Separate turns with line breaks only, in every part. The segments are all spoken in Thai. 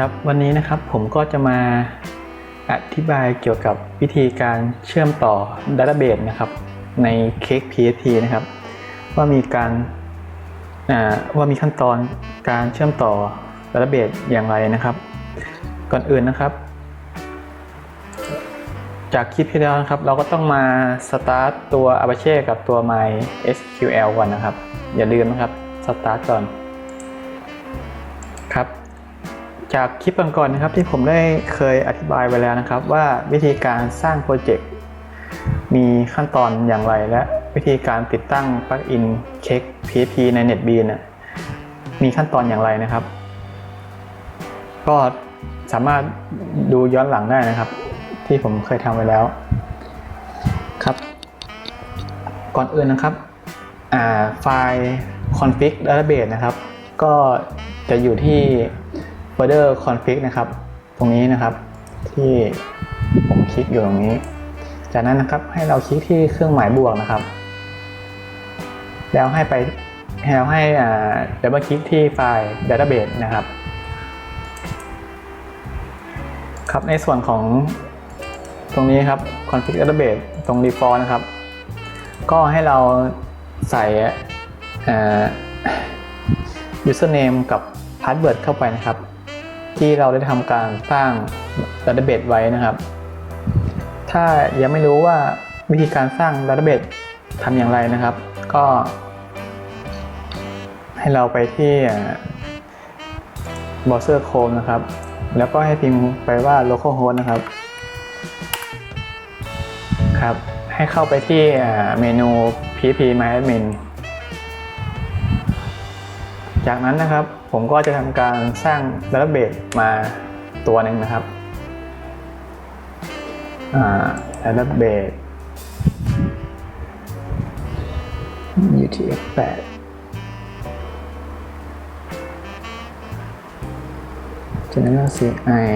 ครับวันนี้นะครับผมก็จะมาอธิบายเกี่ยวกับวิธีการเชื่อมต่อ Database นะครับใน Cake PHP นะครับ ว่ามีการว่ามีขั้นตอนการเชื่อมต่อ Database อย่างไรนะครับ ก่อนอื่นนะครับ จากคลิปที่แล้วนะครับ เราก็ต้องมาสตาร์ตตัว Apache กับตัว MySQL ก่อนนะครับ อย่าลืมนะครับสตาร์ทก่อนครับ จากคลิปก่อนๆนะครับที่ผมได้เคยอธิบายไว้แล้วนะครับ ว่าวิธีการสร้างโปรเจกต์มีขั้นตอนอย่างไรและวิธีการติดตั้งปลั๊กอินเช็ค PHP ใน NetBeans น่ะมีขั้นตอนอย่างไรนะครับ ก็สามารถดูย้อนหลังได้นะครับ ที่ผมเคยทำไว้แล้วครับ ก่อนอื่นนะครับอ่าไฟล์ config database นะครับ ก็จะอยู่ที่ folder config นะครับ ตรงนี้นะครับ ที่ผมคลิกอยู่ตรงนี้ จากนั้นนะครับให้เราคลิกที่เครื่องหมายบวกนะครับ แล้วให้ไปแล้วให้อ่าดับเบิลคลิกที่ไฟล์ database นะครับ ครับในส่วนของตรงนี้ครับ config database ตรง default นะครับ ก็ให้เราใส่อ่า username กับ password เข้าไปนะครับ ที่เราได้ทำการสร้าง database ไว้นะครับ ถ้ายังไม่รู้ว่าวิธีการสร้าง database ทำอย่างไรนะครับ ก็ ให้เราไปที่ browser Chrome นะครับ แล้วก็ให้พิมพ์ไปว่า localhost นะครับ ครับ ให้เข้าไปที่เมนู php myadmin จากนั้นนะครับผมก็จะทำการสร้าง database มาตัวหนึ่งนะครับอ่า database UTF-8 จากนั้นก็ CI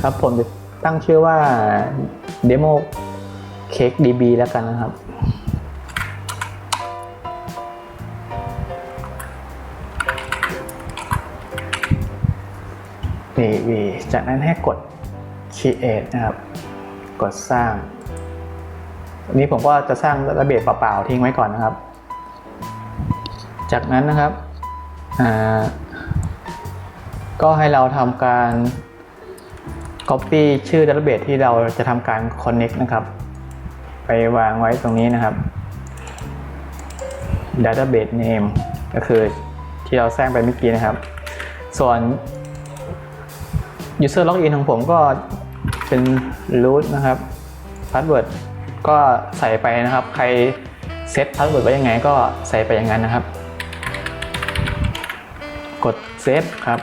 ครับผมจะตั้งชื่อว่า demo cake db แล้วกันนะครับ PV จากนั้นให้กด create นะครับ กดสร้างอันนี้ผมก็จะสร้างระเบียบเปล่าๆทิ้งไว้ก่อนนะครับ จากนั้นนะครับ ก็ให้เราทำการ copy ชื่อ database ที่เราจะทำการ connect นะครับ ไปวางไว้ตรงนี้นะครับ database name ก็คือที่เราสร้างไปเมื่อกี้นะครับ ส่วน user login ของผมก็เป็น root นะครับ password ก็ใส่ไปนะครับ ใครเซต password ไว้ยังไงก็ใส่ไปอย่างนั้นนะครับ กด save ครับ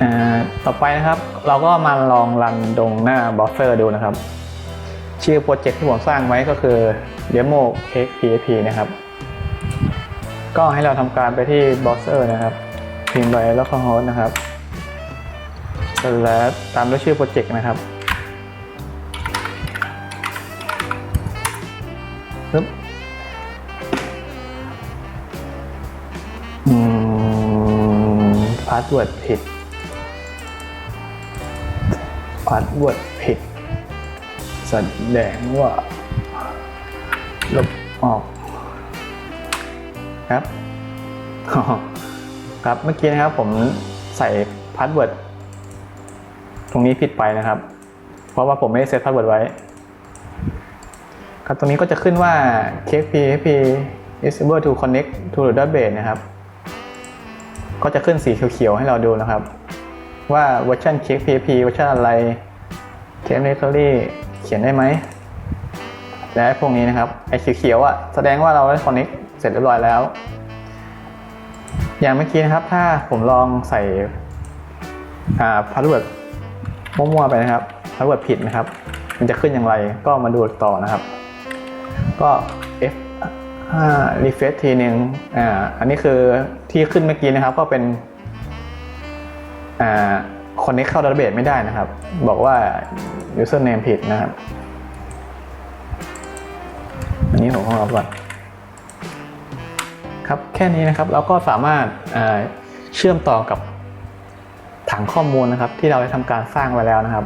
อ่าต่อไปนะครับ เราก็มาลองรันตรงหน้า browser ดูนะครับ ชื่อโปรเจกต์ที่ผมสร้างไว้ก็คือ demo cake php นะครับ ก็ให้เราทำการไปที่ browser นะครับพิมพ์ไป localhost นะครับ แล้วตามด้วยชื่อโปรเจกต์นะครับปึ๊บอืมพาสเวิร์ดผิดพาสเวิร์ดผิด แสดงว่าลบออก ครับ ครับ เมื่อกี้นะครับผมใส่พาสเวิร์ด ตรงนี้ผิดไปนะครับ เพราะว่าผมไม่ได้เซตพาสเวิร์ดไว้ ครับตรงนี้ก็จะขึ้นว่า cake php is able to connect to the database นะครับ ก็จะขึ้นสีเขียวๆให้เราดูนะครับ ว่าเวอร์ชัน cake php เวอร์ชันอะไร cake directory เขียนได้ไหม และพวกนี้นะครับ ไอ้เขียวๆอะแสดงว่าเราได้ connect เสร็จเรียบร้อยแล้ว อย่างเมื่อกี้นะครับ ถ้าผมลองใส่พาสเวิร์ด มั่วๆไปนะครับพาสเวิร์ดผิดนะครับ มันจะขึ้นอย่างไรก็มาดูต่อนะครับ ก็ F 5 refresh ทีหนึ่งอ่าอันนี้คือที่ขึ้นเมื่อกี้นะครับ ก็เป็นอ่า connect เข้า database ไม่ได้นะครับ บอกว่า username ผิดนะครับ อันนี้ผมของเราก่อนครับแค่นี้นะครับเราก็สามารถเชื่อมต่อกับ ถังข้อมูลนะครับที่เราได้ทำการสร้างไว้แล้วนะครับ